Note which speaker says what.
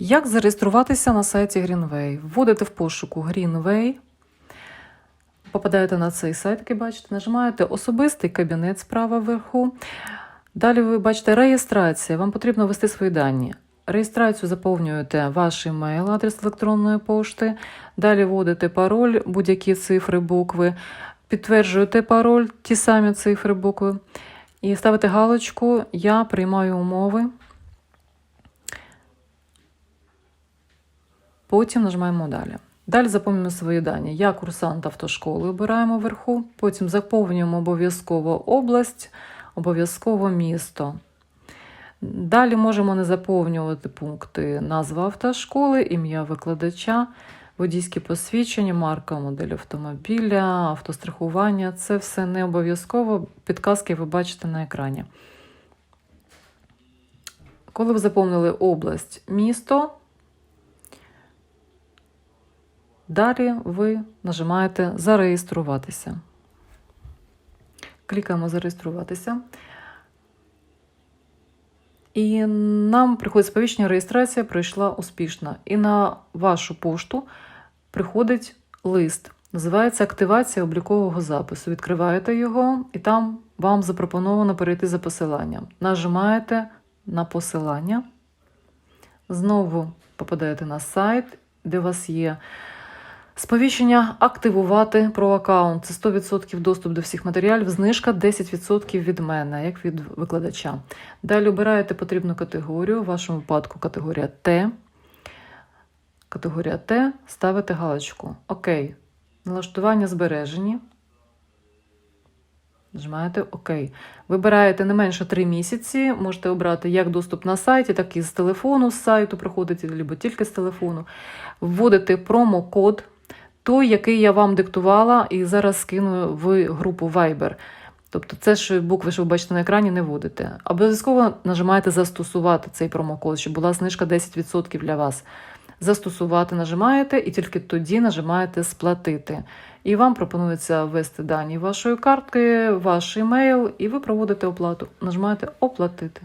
Speaker 1: Як зареєструватися на сайті Greenway? Вводите в пошуку Greenway, попадаєте на цей сайт, який бачите, нажимаєте особистий кабінет справа вверху. Далі ви бачите реєстрація. Вам потрібно ввести свої дані. Реєстрацію заповнюєте ваш емейл, адрес електронної пошти. Далі вводите пароль, будь-які цифри, букви. Підтверджуєте пароль, ті самі цифри, букви. І ставите галочку Я приймаю умови. Потім нажимаємо далі. Далі заповнюємо свої дані. Я курсант автошколи обираємо вверху, потім заповнюємо обов'язково область, обов'язково місто. Далі можемо не заповнювати пункти назва автошколи, ім'я викладача, водійські посвідчення, марка, модель автомобіля, автострахування. Це все не обов'язково. Підказки ви бачите на екрані. Коли ви заповнили область, місто, Далі ви нажимаєте Зареєструватися. Клікаємо Зареєструватися. І нам приходить сповіщення, реєстрація пройшла успішно. І на вашу пошту приходить лист. Називається Активація облікового запису. Відкриваєте його, і там вам запропоновано перейти за посиланням. Нажимаєте на посилання. Знову попадаєте на сайт, де у вас є. Сповіщення активувати про аккаунт. Це 100% доступ до всіх матеріалів. Знижка 10% від мене, як від викладача. Далі обираєте потрібну категорію, в вашому випадку категорія Т. Категорія Т, ставите галочку. Окей. Налаштування збережені. Нажимаєте ОК. Вибираєте не менше 3 місяці. Можете обрати як доступ на сайті, так і з телефону з сайту приходите, або тільки з телефону. Вводите промокод той, який я вам диктувала, і зараз скину в групу Viber. Тобто, це ж букви, що ви бачите на екрані, не вводите. Обов'язково нажимаєте застосувати цей промокод, щоб була знижка 10% для вас. Застосувати нажимаєте і тільки тоді нажимаєте сплатити. І вам пропонується ввести дані вашої картки, ваш емейл, і ви проводите оплату. Нажимаєте оплатити.